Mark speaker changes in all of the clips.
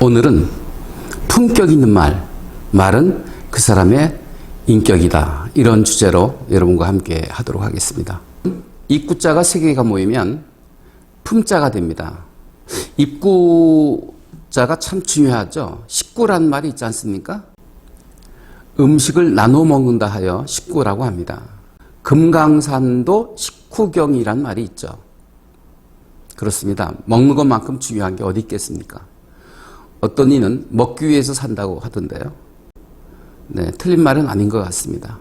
Speaker 1: 오늘은 품격 있는 말, 말은 그 사람의 인격이다. 이런 주제로 여러분과 함께 하도록 하겠습니다. 입구자가 세 개가 모이면 품자가 됩니다. 입구자가 참 중요하죠. 식구란 말이 있지 않습니까? 음식을 나눠 먹는다 하여 식구라고 합니다. 금강산도 식후경이란 말이 있죠. 그렇습니다. 먹는 것만큼 중요한 게 어디 있겠습니까? 어떤 이는 먹기 위해서 산다고 하던데요. 네, 틀린 말은 아닌 것 같습니다.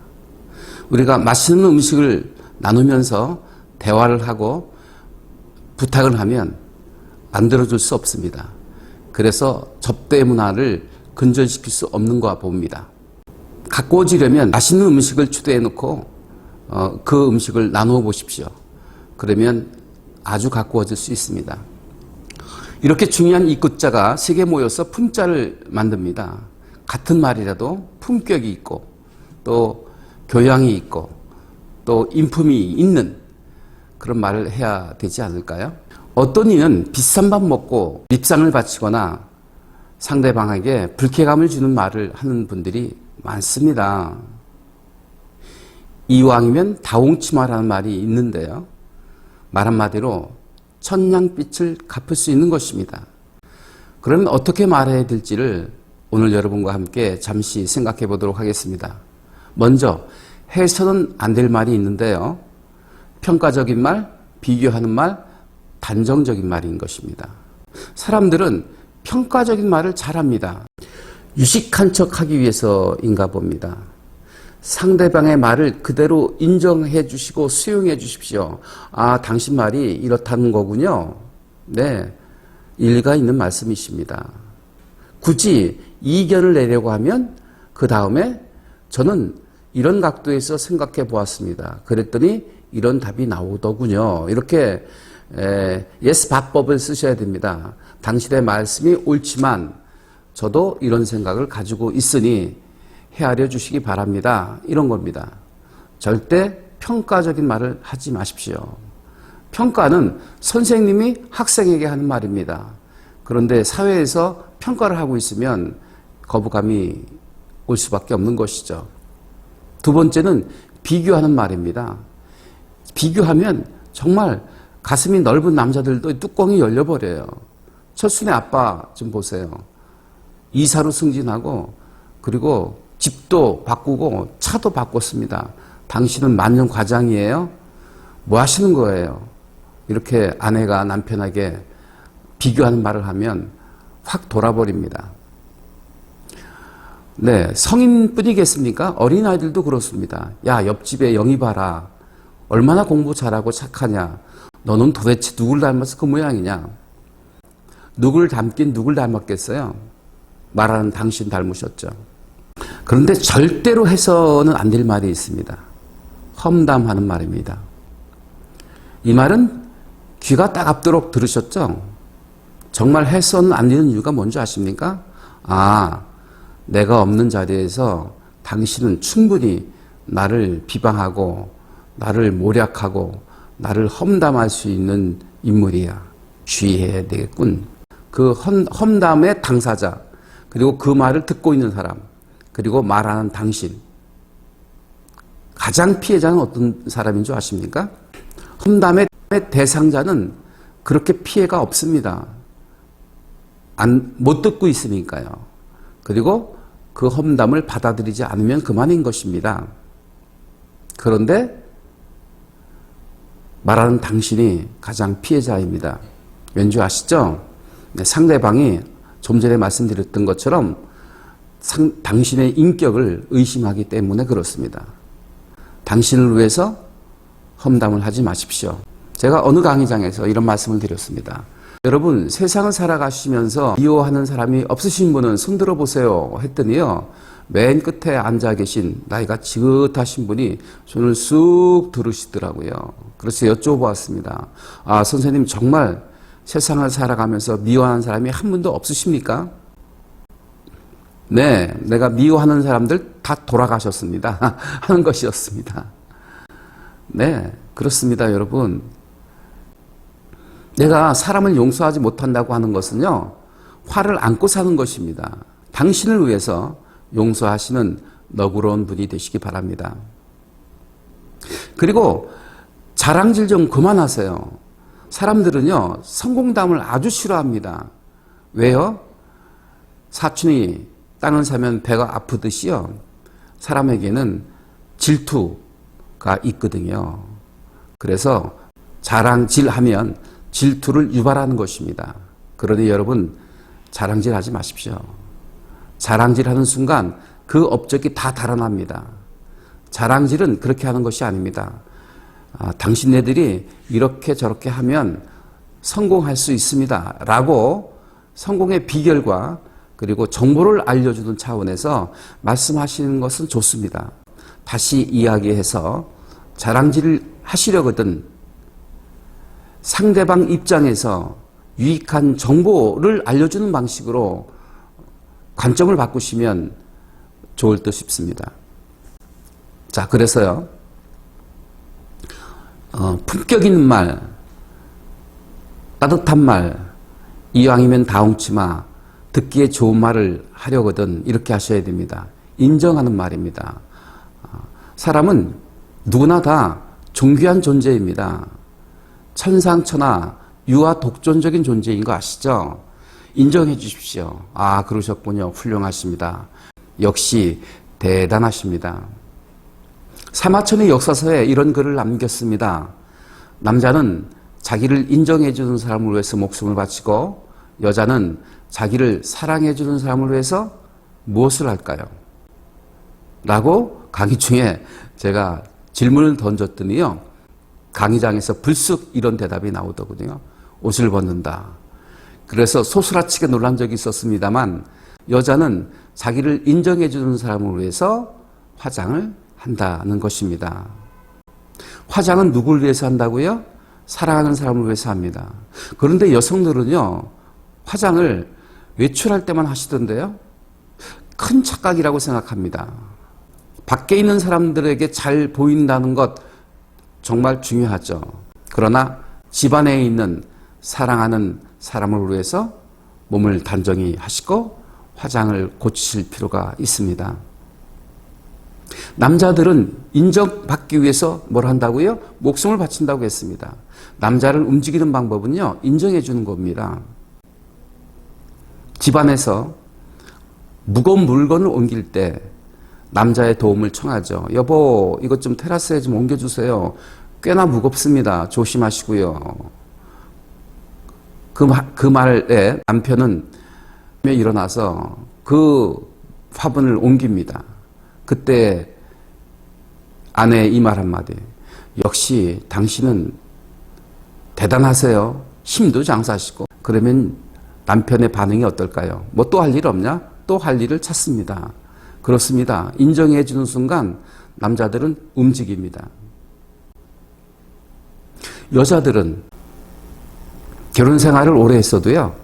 Speaker 1: 우리가 맛있는 음식을 나누면서 대화를 하고 부탁을 하면 안 들어줄 수 없습니다. 그래서 접대 문화를 근절시킬 수 없는 거 봅니다. 가까워지려면 맛있는 음식을 추대해 놓고 어, 그 음식을 나누어 보십시오. 그러면 아주 가까워질 수 있습니다. 이렇게 중요한 이 끝자가 세 개 모여서 품자를 만듭니다. 같은 말이라도 품격이 있고 또 교양이 있고 또 인품이 있는 그런 말을 해야 되지 않을까요? 어떤 이는 비싼 밥 먹고 립상을 바치거나 상대방에게 불쾌감을 주는 말을 하는 분들이 많습니다. 이왕이면 다홍치마라는 말이 있는데요. 말 한마디로 천냥빛을 갚을 수 있는 것입니다. 그러면 어떻게 말해야 될지를 오늘 여러분과 함께 잠시 생각해 보도록 하겠습니다. 먼저 해서는 안 될 말이 있는데요. 평가적인 말, 비교하는 말, 단정적인 말인 것입니다. 사람들은 평가적인 말을 잘합니다. 유식한 척 하기 위해서인가 봅니다. 상대방의 말을 그대로 인정해 주시고 수용해 주십시오. 아, 당신 말이 이렇다는 거군요. 네. 일가 있는 말씀이십니다. 굳이 이견을 내려고 하면 그 다음에 저는 이런 각도에서 생각해 보았습니다. 그랬더니 이런 답이 나오더군요. 이렇게 예스 밥법을 쓰셔야 됩니다. 당신의 말씀이 옳지만 저도 이런 생각을 가지고 있으니 헤아려 주시기 바랍니다. 이런 겁니다. 절대 평가적인 말을 하지 마십시오. 평가는 선생님이 학생에게 하는 말입니다. 그런데 사회에서 평가를 하고 있으면 거부감이 올 수밖에 없는 것이죠. 두 번째는 비교하는 말입니다. 비교하면 정말 가슴이 넓은 남자들도 뚜껑이 열려버려요. 철순의 아빠 좀 보세요. 이사로 승진하고 그리고 집도 바꾸고 차도 바꿨습니다. 당신은 만년 과장이에요? 뭐 하시는 거예요? 이렇게 아내가 남편에게 비교하는 말을 하면 확 돌아버립니다. 네, 성인뿐이겠습니까? 어린아이들도 그렇습니다. 야, 옆집에 영희 봐라. 얼마나 공부 잘하고 착하냐. 너는 도대체 누굴 닮아서 그 모양이냐. 누굴 닮긴 누굴 닮았겠어요? 말하는 당신 닮으셨죠. 그런데 절대로 해서는 안 될 말이 있습니다. 험담하는 말입니다. 이 말은 귀가 따갑도록 들으셨죠? 정말 해서는 안 되는 이유가 뭔지 아십니까? 아, 내가 없는 자리에서 당신은 충분히 나를 비방하고 나를 모략하고 나를 험담할 수 있는 인물이야. 주의해야 되겠군. 그 험담의 당사자, 그리고 그 말을 듣고 있는 사람, 그리고 말하는 당신. 가장 피해자는 어떤 사람인 줄 아십니까? 험담의 대상자는 그렇게 피해가 없습니다. 안, 못 듣고 있으니까요. 그리고 그 험담을 받아들이지 않으면 그만인 것입니다. 그런데 말하는 당신이 가장 피해자입니다. 왠지 아시죠? 네, 상대방이 좀 전에 말씀드렸던 것처럼 상, 당신의 인격을 의심하기 때문에 그렇습니다. 당신을 위해서 험담을 하지 마십시오. 제가 어느 강의장에서 이런 말씀을 드렸습니다. 여러분, 세상을 살아가시면서 미워하는 사람이 없으신 분은 손들어 보세요. 했더니요. 맨 끝에 앉아 계신 나이가 지긋하신 분이 손을 쑥 들으시더라고요. 그래서 여쭤보았습니다. 아, 선생님 정말 세상을 살아가면서 미워하는 사람이 한 분도 없으십니까? 네, 내가 미워하는 사람들 다 돌아가셨습니다. 하는 것이었습니다. 네, 그렇습니다, 여러분. 내가 사람을 용서하지 못한다고 하는 것은요, 화를 안고 사는 것입니다. 당신을 위해서 용서하시는 너그러운 분이 되시기 바랍니다. 그리고 자랑질 좀 그만하세요. 사람들은요, 성공담을 아주 싫어합니다. 왜요? 사촌이 땅을 사면 배가 아프듯이요. 사람에게는 질투가 있거든요. 그래서 자랑질 하면 질투를 유발하는 것입니다. 그러니 여러분, 자랑질 하지 마십시오. 자랑질 하는 순간 그 업적이 다 달아납니다. 자랑질은 그렇게 하는 것이 아닙니다. 아, 당신네들이 이렇게 저렇게 하면 성공할 수 있습니다. 라고 성공의 비결과 그리고 정보를 알려주는 차원에서 말씀하시는 것은 좋습니다. 다시 이야기해서 자랑질을 하시려거든 상대방 입장에서 유익한 정보를 알려주는 방식으로 관점을 바꾸시면 좋을 듯 싶습니다. 자, 그래서요, 어, 품격 있는 말, 따뜻한 말, 이왕이면 다홍치마, 듣기에 좋은 말을 하려거든 이렇게 하셔야 됩니다. 인정하는 말입니다. 어, 사람은 누구나 다 존귀한 존재입니다. 천상천하, 유아 독존적인 존재인 거 아시죠? 인정해 주십시오. 아, 그러셨군요. 훌륭하십니다. 역시 대단하십니다. 사마천의 역사서에 이런 글을 남겼습니다. 남자는 자기를 인정해 주는 사람을 위해서 목숨을 바치고 여자는 자기를 사랑해 주는 사람을 위해서 무엇을 할까요? 라고 강의 중에 제가 질문을 던졌더니요. 강의장에서 불쑥 이런 대답이 나오더군요. 옷을 벗는다. 그래서 소스라치게 놀란 적이 있었습니다만 여자는 자기를 인정해 주는 사람을 위해서 화장을 한다는 것입니다. 화장은 누구를 위해서 한다고요? 사랑하는 사람을 위해서 합니다. 그런데 여성들은요, 화장을 외출할 때만 하시던데요? 큰 착각이라고 생각합니다. 밖에 있는 사람들에게 잘 보인다는 것 정말 중요하죠. 그러나 집안에 있는 사랑하는 사람을 위해서 몸을 단정히 하시고 화장을 고치실 필요가 있습니다. 남자들은 인정받기 위해서 뭘 한다고요? 목숨을 바친다고 했습니다. 남자를 움직이는 방법은요, 인정해 주는 겁니다. 집안에서 무거운 물건을 옮길 때 남자의 도움을 청하죠. 여보, 이것 좀 테라스에 좀 옮겨주세요. 꽤나 무겁습니다. 조심하시고요. 그, 그 말에 남편은 일어나서 그 화분을 옮깁니다. 그때 아내의 이 말 한마디. 역시 당신은 대단하세요. 힘도 장사하시고. 그러면 남편의 반응이 어떨까요? 뭐 또 할 일 없냐? 또 할 일을 찾습니다. 그렇습니다. 인정해 주는 순간 남자들은 움직입니다. 여자들은 결혼 생활을 오래 했어도요,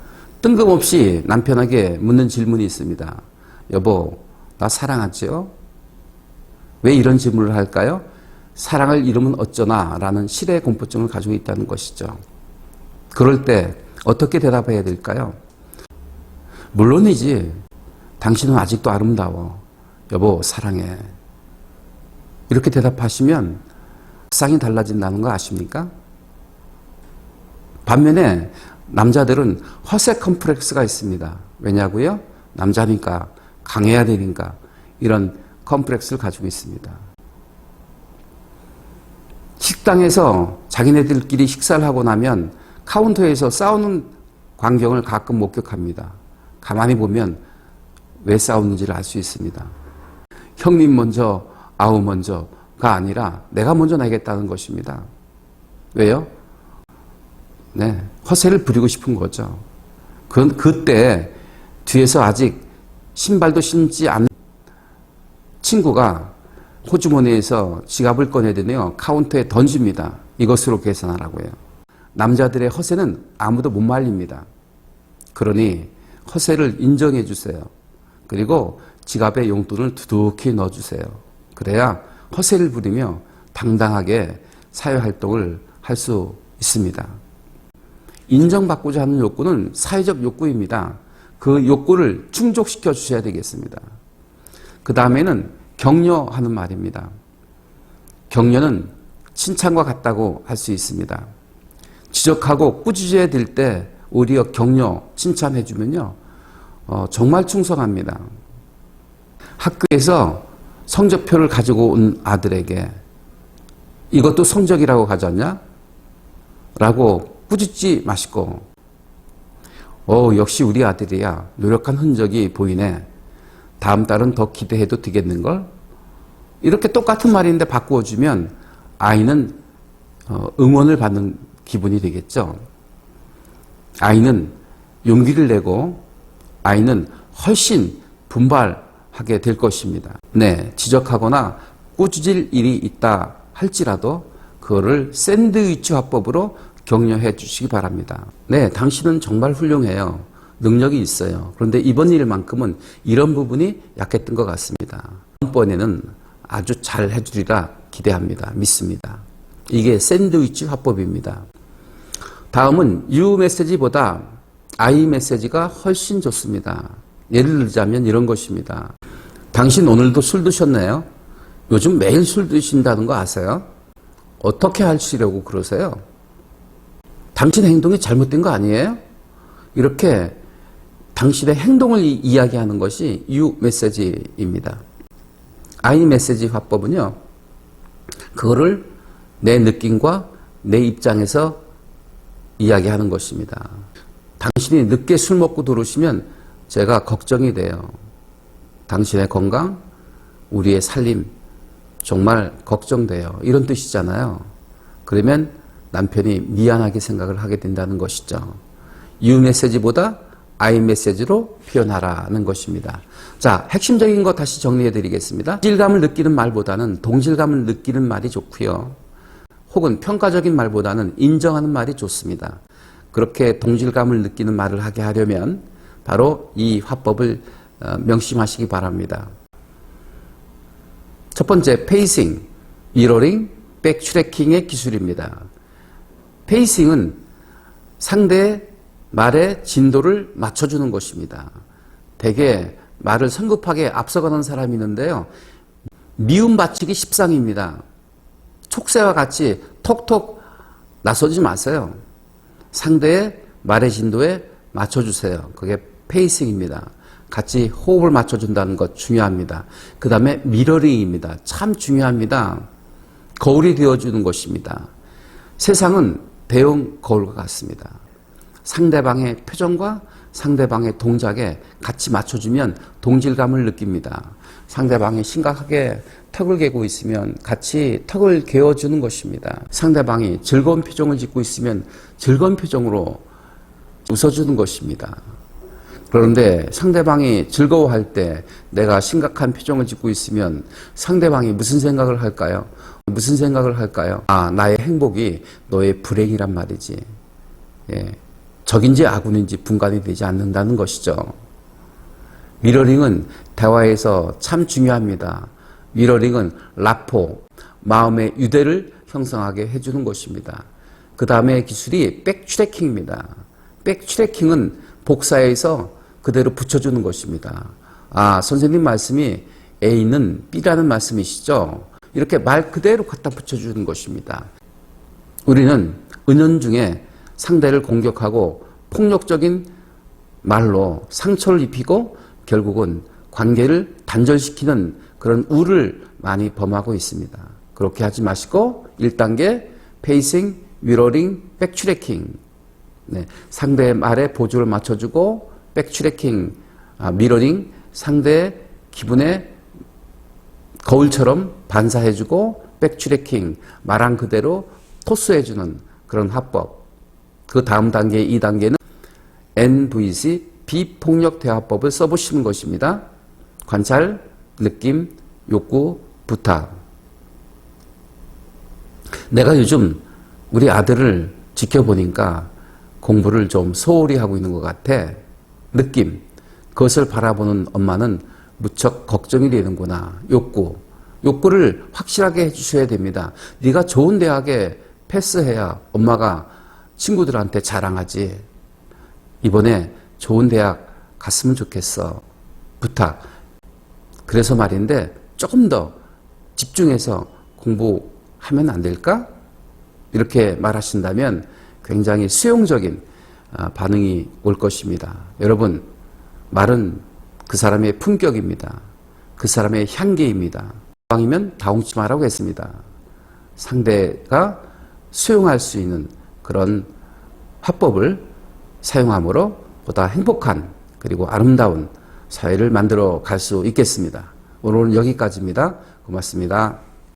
Speaker 1: 뜬금없이 남편에게 묻는 질문이 있습니다. 여보, 나 사랑하지요? 왜 이런 질문을 할까요? 사랑을 잃으면 어쩌나 라는 실의 공포증을 가지고 있다는 것이죠. 그럴 때 어떻게 대답해야 될까요? 물론이지. 당신은 아직도 아름다워. 여보, 사랑해. 이렇게 대답하시면 상이 달라진다는 거 아십니까? 반면에 남자들은 허세 컴플렉스가 있습니다. 왜냐고요? 남자니까 강해야 되니까 이런 컴플렉스를 가지고 있습니다. 식당에서 자기네들끼리 식사를 하고 나면 카운터에서 싸우는 광경을 가끔 목격합니다. 가만히 보면 왜 싸우는지를 알 수 있습니다. 형님 먼저, 아우 먼저가 아니라 내가 먼저 내겠다는 것입니다. 왜요? 네, 허세를 부리고 싶은 거죠. 그, 그때 뒤에서 아직 신발도 신지 않은 친구가 호주머니에서 지갑을 꺼내더니요, 카운터에 던집니다. 이것으로 계산하라고요. 남자들의 허세는 아무도 못 말립니다. 그러니 허세를 인정해 주세요. 그리고 지갑에 용돈을 두둑히 넣어 주세요. 그래야 허세를 부리며 당당하게 사회 활동을 할 수 있습니다. 인정받고자 하는 욕구는 사회적 욕구입니다. 그 욕구를 충족시켜 주셔야 되겠습니다. 그 다음에는 격려하는 말입니다. 격려는 칭찬과 같다고 할 수 있습니다. 지적하고 꾸짖어야 될 때 오히려 격려, 칭찬해 주면요. 어, 정말 충성합니다. 학교에서 성적표를 가지고 온 아들에게 이것도 성적이라고 가졌냐? 라고 꾸짖지 마시고, 어, 역시 우리 아들이야. 노력한 흔적이 보이네. 다음 달은 더 기대해도 되겠는걸? 이렇게 똑같은 말인데 바꾸어주면 아이는 어, 응원을 받는 기분이 되겠죠. 아이는 용기를 내고 아이는 훨씬 분발하게 될 것입니다. 네, 지적하거나 꾸짖을 일이 있다 할지라도 그거를 샌드위치 화법으로 격려해 주시기 바랍니다. 네, 당신은 정말 훌륭해요. 능력이 있어요. 그런데 이번 일만큼은 이런 부분이 약했던 것 같습니다. 다음번에는 아주 잘 해주리라 기대합니다. 믿습니다. 이게 샌드위치 화법입니다. 다음은 유 메시지보다 아이 메시지가 훨씬 좋습니다. 예를 들자면 이런 것입니다. 당신 오늘도 술 드셨나요? 요즘 매일 술 드신다는 거 아세요? 어떻게 하시려고 그러세요? 당신 행동이 잘못된 거 아니에요? 이렇게 당신의 행동을 이- 이야기하는 것이 유 메시지입니다. 아이 메시지 화법은요, 그거를 내 느낌과 내 입장에서 이야기하는 것입니다. 당신이 늦게 술 먹고 들어오시면 제가 걱정이 돼요. 당신의 건강, 우리의 살림, 정말 걱정돼요. 이런 뜻이잖아요. 그러면 남편이 미안하게 생각을 하게 된다는 것이죠. 유 메시지보다 아이 메시지로 표현하라는 것입니다. 자, 핵심적인 것 다시 정리해 드리겠습니다. 동질감을 느끼는 말보다는 동질감을 느끼는 말이 좋고요. 혹은 평가적인 말보다는 인정하는 말이 좋습니다. 그렇게 동질감을 느끼는 말을 하게 하려면 바로 이 화법을 어, 명심하시기 바랍니다. 첫 번째, 페이싱, 미러링, 백트래킹의 기술입니다. 페이싱은 상대의 말의 진도를 맞춰주는 것입니다. 대개 말을 성급하게 앞서가는 사람이 있는데요. 미움 바치기 십상입니다. 촉새와 같이 톡톡 나서지 마세요. 상대의 말의 진도에 맞춰주세요. 그게 페이싱입니다. 같이 호흡을 맞춰준다는 것 중요합니다. 그 다음에 미러링입니다. 참 중요합니다. 거울이 되어주는 것입니다. 세상은 대형 거울과 같습니다. 상대방의 표정과 상대방의 동작에 같이 맞춰주면 동질감을 느낍니다. 상대방이 심각하게 턱을 개고 있으면 같이 턱을 개어주는 것입니다. 상대방이 즐거운 표정을 짓고 있으면 즐거운 표정으로 웃어주는 것입니다. 그런데 상대방이 즐거워할 때 내가 심각한 표정을 짓고 있으면 상대방이 무슨 생각을 할까요? 무슨 생각을 할까요? 아, 나의 행복이 너의 불행이란 말이지. 예. 적인지 아군인지 분간이 되지 않는다는 것이죠. 미러링은 대화에서 참 중요합니다. 미러링은 라포, 마음의 유대를 형성하게 해주는 것입니다. 그 다음에 기술이 백트래킹입니다. 백트래킹은 복사해서 그대로 붙여주는 것입니다. 아, 선생님 말씀이 A는 B라는 말씀이시죠? 이렇게 말 그대로 갖다 붙여주는 것입니다. 우리는 은연 중에 상대를 공격하고 폭력적인 말로 상처를 입히고 결국은 관계를 단절시키는 그런 우를 많이 범하고 있습니다. 그렇게 하지 마시고 1단계 페이싱, 미러링, 백트래킹 네, 상대의 말에 보조를 맞춰주고 백트래킹, 아, 미러링 상대의 기분에 거울처럼 반사해주고 백트래킹 말한 그대로 토스해주는 그런 합법 그 다음 단계 2단계는 NVC 비폭력 대화법을 써보시는 것입니다. 관찰, 느낌, 욕구, 부탁. 내가 요즘 우리 아들을 지켜보니까 공부를 좀 소홀히 하고 있는 것 같아. 느낌. 그것을 바라보는 엄마는 무척 걱정이 되는구나. 욕구. 욕구를 확실하게 해주셔야 됩니다. 네가 좋은 대학에 패스해야 엄마가 친구들한테 자랑하지. 이번에 좋은 대학 갔으면 좋겠어. 부탁. 그래서 말인데 조금 더 집중해서 공부하면 안 될까? 이렇게 말하신다면 굉장히 수용적인 아, 반응이 올 것입니다. 여러분, 말은 그 사람의 품격입니다. 그 사람의 향기입니다. 왕이면 다홍치 마라고 했습니다. 상대가 수용할 수 있는 그런 화법을 사용함으로 보다 행복한 그리고 아름다운 사회를 만들어 갈 수 있겠습니다. 오늘은 여기까지입니다. 고맙습니다.